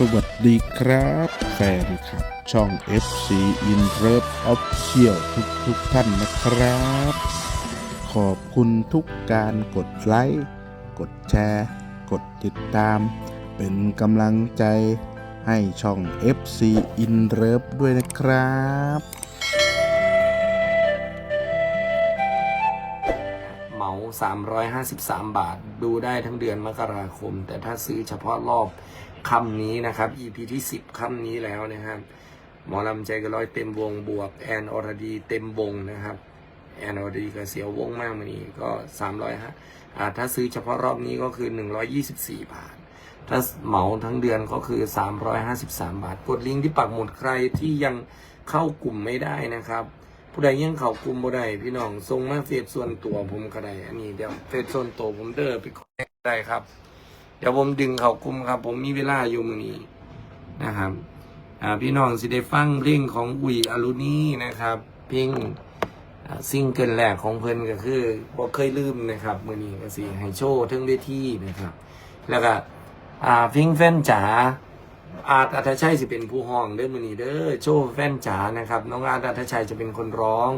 สวัสดีครับ แฟนคลับ ช่อง FC In Love Official ทุกทุกๆท่านนะครับ ขอบคุณทุกการกดไลค์ กดแชร์ กดติดตาม เป็นกำลังใจให้ช่อง FC In Love ด้วยนะครับเหมา 353 บาท ดูได้ทั้งเดือนมกราคม แต่ถ้าซื้อเฉพาะรอบ ค่ำนี้นะครับ EP ที่ 10ค่ำนี้แล้วนะครับ หมอลำใจกระร้อยเต็มวงบวกแอนอรดีเต็มวงนะครับแอนอรดีก็เสียววงมากมันนี้ก็300ฮะอาถ้าซื้อเฉพาะรอบนี้ก็คือ 124 บาท ถ้าเหมาทั้งเดือนก็คือ 353 บาท กดลิงก์ที่ปักหมุดใครที่ยังเข้ากลุ่มไม่ได้นะครับผู้ใดยังเข้ากลุ่มบ่ได้พี่น้องส่งมาเฟซส่วนตัวผมก็ได้อันนี้เดี๋ยวเฟซส่วนตัวผมเด้อไปคอนแทคได้ครับ ดี๋ยวผมดึงเขากลุ่มครับ ผมมีเวลาอยู่มือนี้นะครับพี่น้องสิได้ฟังเพลงของอุ๋ยอรุณีนะครับ เพลงซิงเกิลแรกของเพิ่นก็คือบ่เคยลืมนะครับมือนี้ก็สิให้โชว์ทั้งเวทีนะครับ แล้วก็เพลงแฟนจ๋าอาร์ตอัธชัยสิเป็นผู้ห้องเด้อมือนี้เด้อโชว์แฟนจ๋านะครับ น้องอาร์ตอัธชัยจะเป็นคนร้อง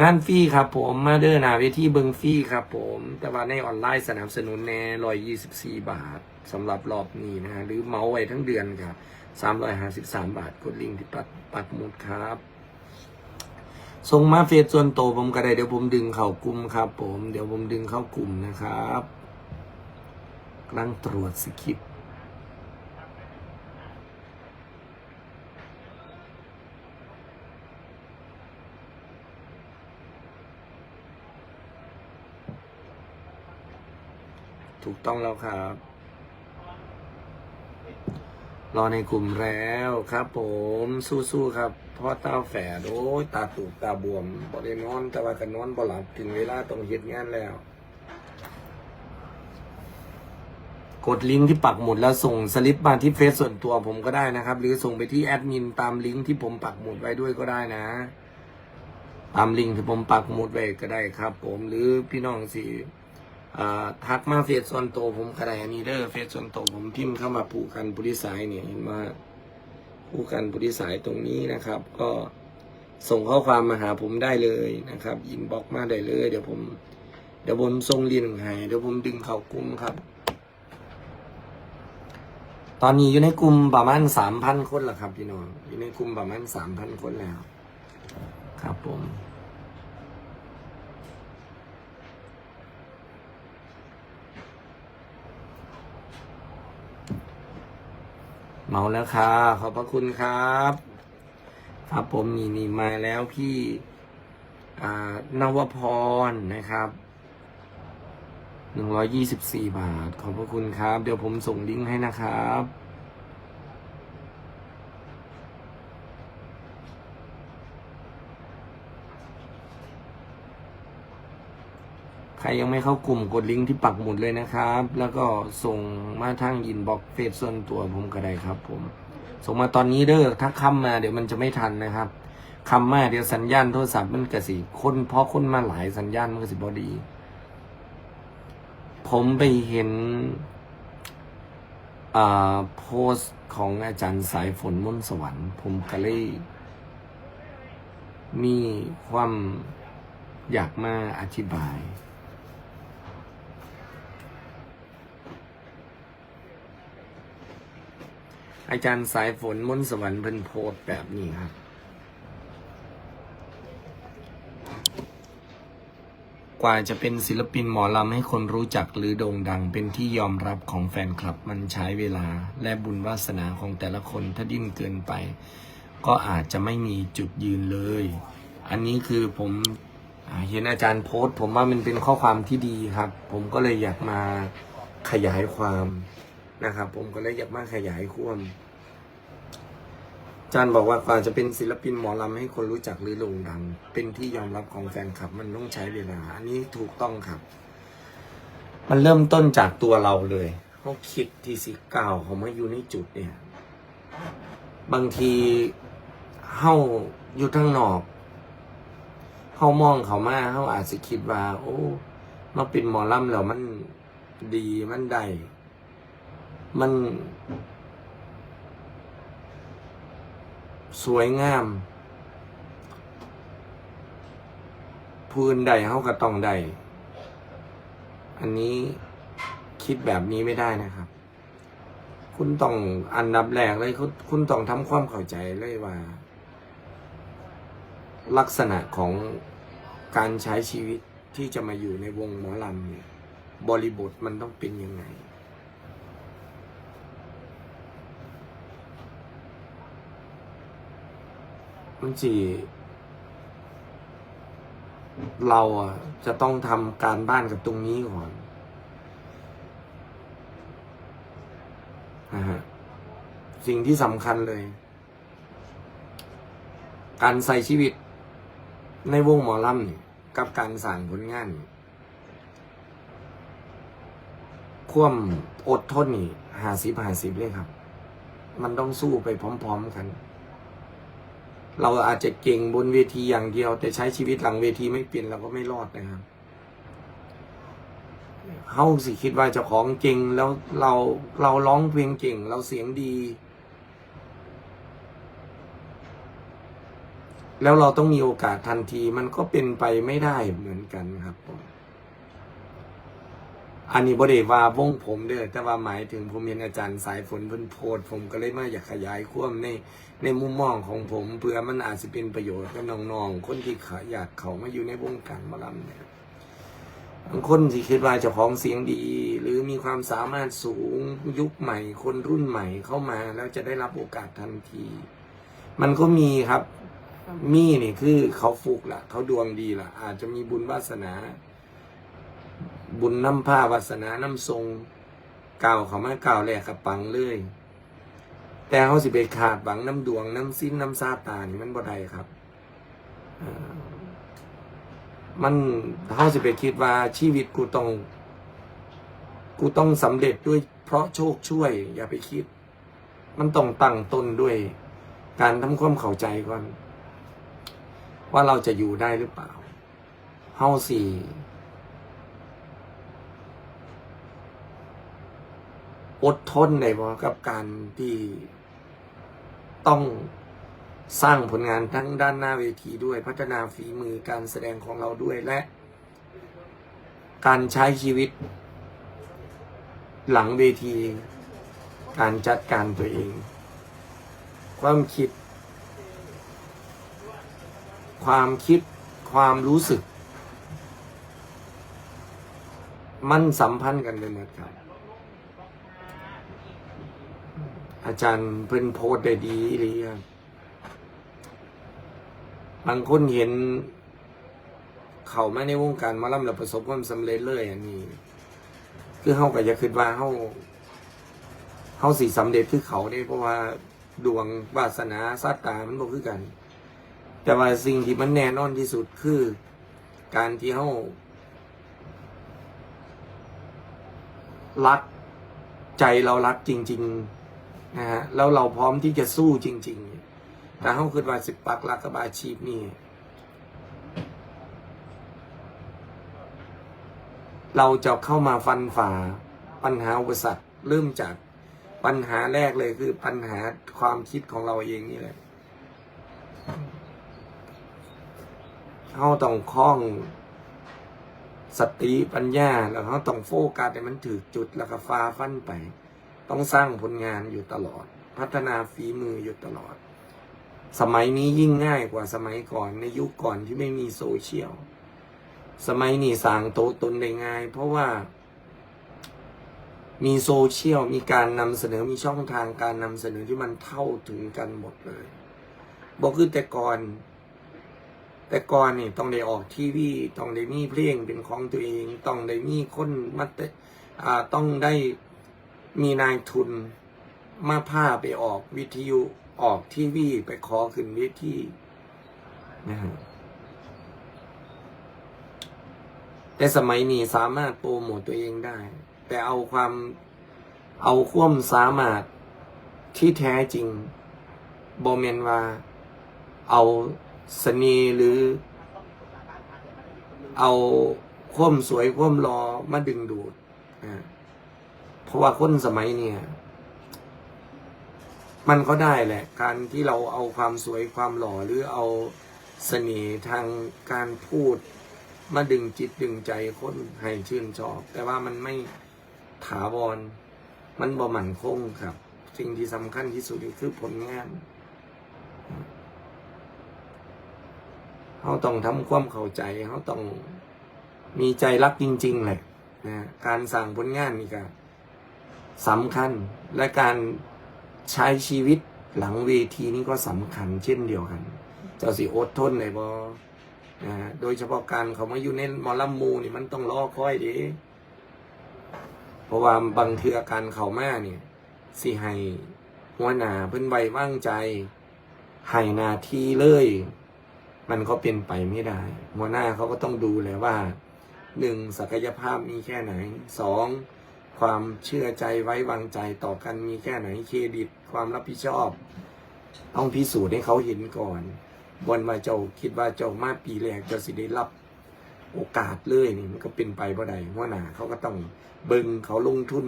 งานฟรีครับผมมาเด้อหนาเวทีเบิงฟรีครับผม แต่ว่าในออนไลน์สนับสนุนแน่ร้อยยี่สิบสี่บาทสำหรับรอบนี้นะฮะหรือเหมาไว้ทั้งเดือนครับสามร้อยห้าสิบสามบาทกดลิงก์ที่ปักปักหมุดครับส่งมาเฟซส่วนโตผมก็ได้เดี๋ยวผมดึงเข้ากลุ่มครับ ผมเดี๋ยวผมดึงเข้ากลุ่มนะครับกำลังตรวจสคริปต์ ต้องแล้วครับ รอในกลุ่มแล้วครับ ผมสู้ๆครับพ่อเต้าแฝดโอ้ยตาตูกตาบวมบ่ได้นอน แต่ว่าก็นนอนบ่หลับถึงเวลาต้องเฮ็ดงานแล้ว กดลิงก์ที่ปักหมุดแล้วส่งสลิปมาที่เฟซส่วนตัวผมก็ได้นะครับ หรือส่งไปที่แอดมินตามลิงก์ที่ผมปักหมุดไว้ด้วยก็ได้นะตามลิงก์ที่ผมปักหมุดไว้ก็ได้ครับ ผมหรือพี่น้องสิอ่ ทักมาเฟซส่วนตัวผมก็ได้อันนี้เด้อเฟซส่วนตัวผมพิมพ์เข้ามาผูกกันผู้ที่สายเนี่ยเห็นว่าผูกกันผู้ที่สายตรงนี้นะครับ ก็ส่งข้อความมาหาผมได้เลยนะครับอินบ็อกมาได้เลย เดี๋ยวผม เดี๋ยวผมส่งลิงก์ให้เดี๋ยวผมดึงเข้ากลุ่มครับ ตอนนี้อยู่ในกลุ่มประมาณสามพันคนแล้วครับพี่น้องอยู่ในกลุ่มประมาณสามพันคนแล้ว ครับผม เมาแล้วค่ะ ขอบพระคุณครับ ครับผมนี่นี่มาแล้วพี่อ่านวพรนะครับหนึ่งร้อยยี่สิบสี่บาท ขอบพระคุณครับ เดี๋ยวผมส่งลิงก์ให้นะครับ ใครยังไม่เข้ากลุ่มกดลิงก์ที่ปักหมุดเลยนะครับ แล้วก็ส่งมาทางอินบ็อกเฟซส่วนตัวผมก็ได้ครับ ผม ส่งมาตอนนี้เด้อถ้าคำมาเดี๋ยวมันจะไม่ทันนะครับคำมาเดี๋ยวสัญญาณโทรศัพท์มันกระสีคนเพราะคนมาหลายสัญญาณมันกระสีบอดี ผมไปเห็นอ่าโพสของอาจารย์สายฝนมนต์สวรรค์ ผมก็เลยมีความอยากมาอธิบาย อาจารย์สายฝนมนสวรรค์เพิ่นโพสแบบนี้ครับ กว่าจะเป็นศิลปินหมอลำให้คนรู้จักหรือโด่งดังเป็นที่ยอมรับของแฟนคลับมันใช้เวลาและบุญวาสนาของแต่ละคนถ้าดิ้นเกินไป ก็อาจจะไม่มีจุดยืนเลย อันนี้คือผมอเห็นอาจารย์โพสต์ ผมว่ามันเป็นข้อความที่ดีครับ ผมก็เลยอยากมาขยายความ นะครับ ผมก็เลยอยากมาขยายความจารย์บอกว่ากว่าจะเป็นศิลปินหมอลำให้คนรู้จักหรือโด่งดัง เป็นที่ยอมรับของแฟนคลับ มันต้องใช้เวลา อันนี้ถูกต้องครับ มันเริ่มต้นจากตัวเราเลยเขาคิดที่สิก้าวเขามาอยู่ในจุดเนี่ย บางทีเฮาอยู่ทั้งนอกเฮามองเขามาเฮาอาจจะคิดว่า โอ้มาเป็นหมอลำแล้วมันดีมันได้ มัน สวยงาม พื้นใดเขาก็ต้องใด อันนี้คิดแบบนี้ไม่ได้นะครับ คุณต้องอันดับแรกเลยคุณคุณต้องทำความเข้าใจเลยว่า ลักษณะของการใช้ชีวิตที่จะมาอยู่ในวงหมอลำเนี่ย บริบทมันต้องเป็นยังไง มันจีเราอะ จะต้องทำการบ้านกับตรงนี้ก่อนนะฮะสิ่งที่สำคัญเลย การใส่ชีวิต ในวงหมอลำเนี่ยกับการสางผลงานความอดทนนี่หาสิบหาสิบเลยครับ มันต้องสู้ไปพร้อม ๆ กัน เราอาจจะเก่งบนเวทีอย่างเดียว แต่ใช้ชีวิตหลังเวทีไม่เปลี่ยนเราก็ไม่รอดนะครับเฮาสิคิดว่าเจ้าของเก่งแล้วเราเราร้องเพลงเก่ง เราเสียงดี แล้วเราต้องมีโอกาสทันทีมันก็เป็นไปไม่ได้เหมือนกันครับผม อันนี้บริว่าวงผมเด้อแต่ว่าหมายถึงผมเห็นอาจารย์สายฝนเพิ่นโพดผมก็เลยมาอยากขยายความในในมุมมองของผมเพื่อมันอาจจะเป็นประโยชน์กับน้องๆคนที่ขาอยากเขามาอยู่ในวงการหมอลำเนี่ยบางคนที่คิดว่าเจ้าของเสียงดี หรือมีความสามารถสูงยุคใหม่ คนรุ่นใหม่เข้ามาแล้วจะได้รับโอกาสทันที มันก็มีครับ มีนี่คือเขาฟุกละเขาดวงดีละอาจจะมีบุญวาสนา บุญน้ำผ้าวาสนาน้ำทรงกล่าวเขามาก่าวแหลกกับปังเลย แต่เขาสิไปขาดหวังน้ำดวงน้ำสิ้นน้ำซาตานี่มันบ่ได้ครับมันเขาสิไปคิดว่าชีวิตกูต้อง กูต้องสำเร็จด้วยเพราะโชคช่วย อย่าไปคิด มันต้องตั้งต้นด้วย การทำความเข้าใจก่อน ว่าเราจะอยู่ได้หรือเปล่าเฮาสี่ อดทนได้บ่กับการที่ต้องสร้างผลงานทั้งด้านหน้าเวทีด้วยพัฒนาฝีมือการแสดงของเราด้วยและ การใช้ชีวิต หลังเวที การจัดการตัวเอง ความคิด ความคิดความรู้สึก มันสัมพันธ์กันไปหมดครับ อาจารย์เพิ่นโพสได้ดีเลยครับบางคนเห็น เขามาในวงการมาล่ำแล้วประสบความสำเร็จเลยอันนี้ คือเฮาก็อย่าคิดว่าเฮาเฮาสิสำเร็จคือเขาได้เพราะว่าดวงวาสนาซาตามันบ่คือกัน แต่ว่าสิ่งที่มันแน่นอนที่สุดคือการที่เฮารักใจเรารักจริง ๆ นะฮะแล้วเราพร้อมที่จะสู้จริง ๆ แต่เขาคือว่าสิบปักหลักกับอาชีพนี่เราจะเข้ามาฟันฝ่าปัญหาอุปสรรคเริ่มจากปัญหาแรกเลยคือปัญหาความคิดของเราเองนี่แหละเขาต้องคล้องสติปัญญา แล้วเขาต้องโฟกัสให้มันถือจุดแล้วก็ฟ้าฟันไป ต้องสร้างผลงานอยู่ตลอด พัฒนาฝีมืออยู่ตลอด สมัยนี้ยิ่งง่ายกว่าสมัยก่อนในยุคก่อนที่ไม่มีโซเชียล สมัยนี้สร้างโตตนได้ง่าย เพราะว่า มีโซเชียลมีการนำเสนอมีช่องทางการนำเสนอที่มันเท่าถึงกันหมดเลยบอกคือแต่ก่อนแต่ก่อนนี่ต้องได้ออกทีวีต้องได้มีเพลงเป็นของตัวเอง ต้องได้มีคนมาเตอ่าต้องได้ มีนายทุนมาพาไปออกวิทยุออกทีวีไปขอขึ้นเวทีนะฮะแต่สมัยนี้สามารถโปรโมตตัวเองได้ แต่เอาความเอาความสามารถที่แท้จริงบอมเมนว่า เอาเสน่ห์หรือ เอาความสวยความรอมาดึงดูดอ่า ราะว่าคนสมัยเนี่ย มันก็ได้แหละ การที่เราเอาความสวยความหล่อหรือเอาเสน่ห์ทางการพูด มาดึงจิตดึงใจคนให้ชื่นชอบ แต่ว่ามันไม่ถาวร มันบ่หมั่นคงครับ สิ่งที่สำคัญที่สุดคือผลงานเขาต้องทำความเข้าใจเขาต้องมีใจรักจริงๆแหละนะการสั่งผลงานนี่ก็ สำคัญและการใช้ชีวิตหลังเวทีนี่ก็สำคัญเช่นเดียวกัน เจ้าสิอดทนเลยบอนะฮะโดยเฉพาะการเขามาอยู่ในมอลำมูนี่มันต้องรอคอยดีเพราะว่าบางเทือการเขามาเนี่ยสิให้หัวหน้าเพิ่นไว้วางใจให้หนาทีเลย มันก็เป็นไปไม่ได้ หัวหน้าเขาก็ต้องดูแลว่าหนึ่งศักยภาพมีแค่ไหนสอง ความเชื่อใจไว้วางใจต่อกันมีแค่ไหนเครดิต ความรับผิดชอบ ต้องพิสูจน์ให้เขาเห็นก่อนบนว่าเจ้าคิดว่าเจ้ามาปีแรกเจ้าสิได้รับ โอกาสเลยนี่มันก็เป็นไปบ่ได้หัวหนาเขาก็ต้องเบิงเขาลงทุน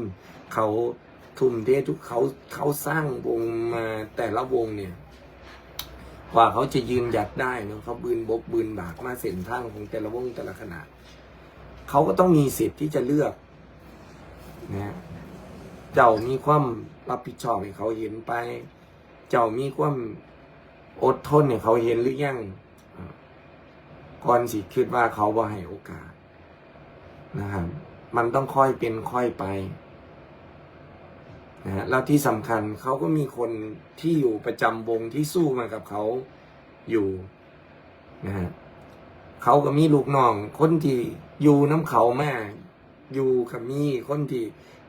เขาทุ่มเททุกเขาเขาสร้างวงมาแต่ละวงเนี่ยกว่าเขาจะยืนหยัดได้เนาะเขาบืนบกบืนบากมาเส้นทางของแต่ละวงแต่ละขนาดเขาก็ต้องมีสิทธิ์ที่จะเลือก นะเจ้ามีความรับผิดชอบให้เขาเห็นไป เจ้ามีความอดทนให้เขาเห็นหรือยังก่อนสิคิดว่าเขาบ่ให้โอกาสนะครับมันต้องค่อยเป็นค่อยไปนะฮะแล้วที่สำคัญเขาก็มีคนที่อยู่ประจำวงที่สู้มากับเขาอยู่นะฮะเขาก็มีลูกน้องคนที่อยู่น้ำเขาแม่ อยู่กับมีคนที่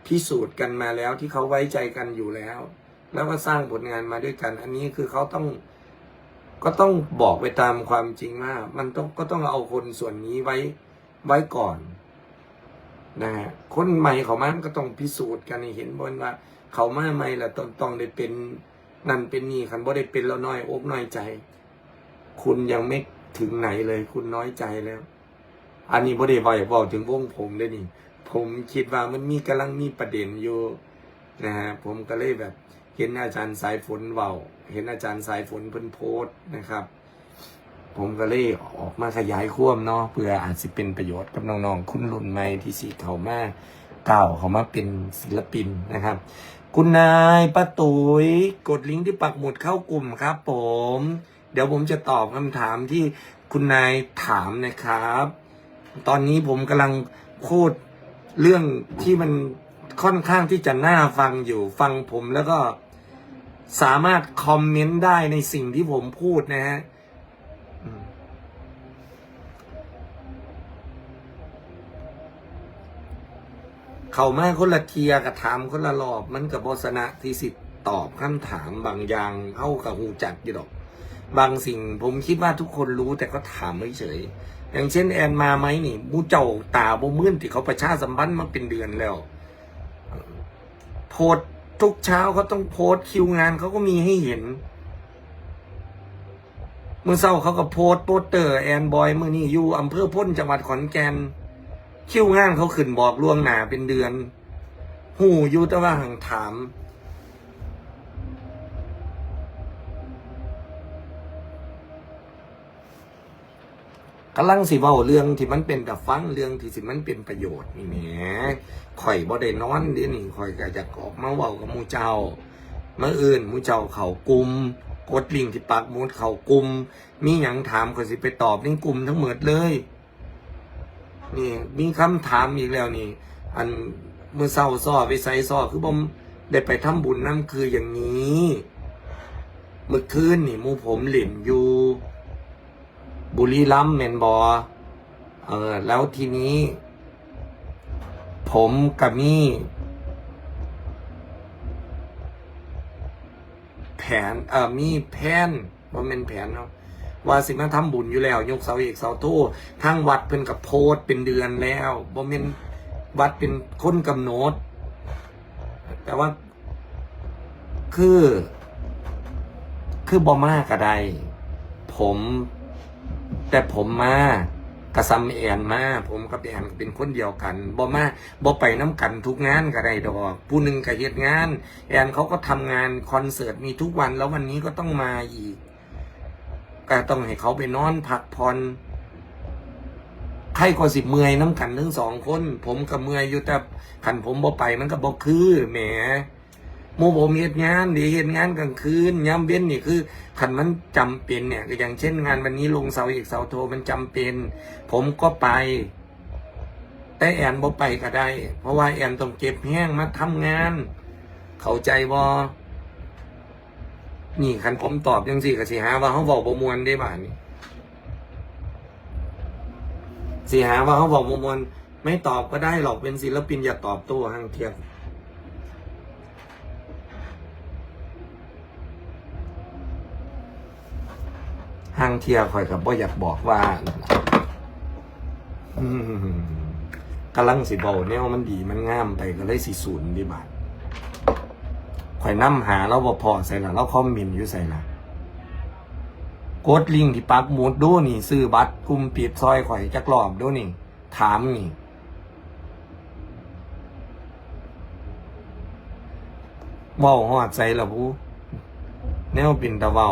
พิสูจน์กันมาแล้วที่เขาไว้ใจกันอยู่แล้ว แล้วก็สร้างผลงานมาด้วยกัน อันนี้คือเขาต้องก็ต้องบอกไปตามความจริงว่ามันต้องก็ต้องเอาคนส่วนนี้ไว้ไว้ก่อนนะฮะคนใหม่เขามาก็ต้องพิสูจน์กันเห็นบนว่า เขามาใหม่ละต้องต้องได้เป็นนั่นเป็นนี่คันบ่ได้เป็นแล้วน้อยอกน้อยใจ คุณยังไม่ถึงไหนเลย คุณน้อยใจแล้ว อันนี้บ่ได้บอกบอกถึงวงผมเลยนี่ ผมคิดว่ามันมีกำลังมีประเด็นอยู่นะฮะผมก็เลยแบบ เห็นอาจารย์สายฝนเว้าเห็นอาจารย์สายฝนเพิ่นโพสนะครับ ผมก็เลยออกมาขยายความเนาะเพื่ออาจสิเป็นประโยชน์กับน้องๆคุณรุ่นใหม่ที่สีเขามาเก่าเขามาเป็นศิลปินนะครับ คุณนายป้าตุ๋ยกดลิงก์ที่ปักหมุดเข้ากลุ่มครับผม เดี๋ยวผมจะตอบคำถามที่คุณนายถามนะครับ ตอนนี้ผมกำลังพูดเรื่องที่มันค่อนข้างที่จะน่าฟังอยู่ฟังผมแล้วก็สามารถคอมเมนต์ได้ในสิ่งที่ผมพูดนะฮะเข้ามาคนละเทียกับถามคนละรอบ มันกับบสนะที่สิตอบคำถามบางอย่างเข้ากับหูจักอยู่ดอก บางสิ่งผมคิดว่าทุกคนรู้แต่ก็ถามไม่เฉย อย่างเช่นแอนมาไหมนี่มูเจ้าตาบ่มื่นที่เขาประชาสัมพันธ์มาเป็นเดือนแล้ว โพสทุกเช้าเขาต้องโพสคิวงานเขาก็มีให้เห็นเมื่อเช้าเขาก็โพสโปสเตอร์แอนบอยเมื่อนี้อยู่อำเภอพ้นจังหวัดขอนแก่นคิวงานเขาขึ้นบอกล่วงหน้าเป็นเดือน หูอยู่แต่ว่าห่างถาม กำลังสิเว้าเรื่องที่มันเป็นกับฟังเรื่องที่สิมันเป็นประโยชน์นี่แหมข่อยบ่ได้นอนเดี๋ยวนี้ข่อยก็จะออกมาเว้ากับมูเจ้าเมื่ออื่นมูเจ้าเขากลุ่มกดลิงที่ปักมุดเขากลุ่มมีหยังถามข่อยสิไปตอบในกลุ่มทั้งหมดเลย นี่มีคำถามอีกแล้วนี่ อันเมื่อเศร้าซ้อไปใส่ซ้อคือผมได้ไปทำบุญนั่นคืออย่างนี้ เมื่อคืนนี่มูผมเหล่นอยู่ บุรีรัมย์แมนบอเออ แล้วทีนี้ ผมกับมี่แผนเออมีแผนว่าเป็นแผนเนาะว่าสิมาทำบุญอยู่แล้ว ยกเสาเอกเสาโททางวัดเพิ่นกับโพสเป็นเดือนแล้วบ่เป็นวัดเป็นคนกำหนด แต่ว่า คือ คือบ่มากก็ไดผม แต่ผมมากระซำแอนมาผมกับแอนเป็นคนเดียวกันบ่มาบ่ไปน้ำกันทุกงานก็ได้ดอก ผู้หนึ่งก็เฮ็ดงาน แอนเขาก็ทำงานคอนเสิร์ตมีทุกวันแล้ววันนี้ก็ต้องมาอีกก็ต้องให้เขาไปนอนพักผ่อนใครก็สิเมื่อยน้ำกันทั้งสองคน ผมกับเมื่อยอยู่แต่ขันผมบ่ไปมันก็บ่คือแหม หมู่ผมเฮ็ดงานดีเฮ็ดงานกลางคืนยามเว้นนี่คือขันมันจำเป็นเนี่ยก็อย่างเช่นงานวันนี้ลงเสาเอกเสาโทมันจำเป็น ผมก็ไป แต่แอนบ่ไปก็ได้ เพราะว่าแอนต้องเก็บแห้งมาทำงาน เข้าใจบ่นี่คันผมตอบยังสิก็สิหาว่าเขาบอกบ่มวนได้บ่านี่สิหาว่าเขาบอกบ่มวนไม่ตอบก็ได้หรอกเป็นศิลปินอย่าตอบโต้ห้างเทียบ ห้างเทียคอยกับบ่อยากบอกว่าอืมกำลังสิเบาแนวมันดีมันงามไปก็เลยสิศูนย์ดีบาทข่อยนำหาเราบ่พอใส่ละเราคอมเมนอยู่ใส่ละกดลิงที่ปักมุดดูนี่ซื้อบัตรกลุ่มปิดซอยข่อยจักรอบดูนี่ ถามนี่เว้าฮอดใส่ละผู้แนวปินตะเว้า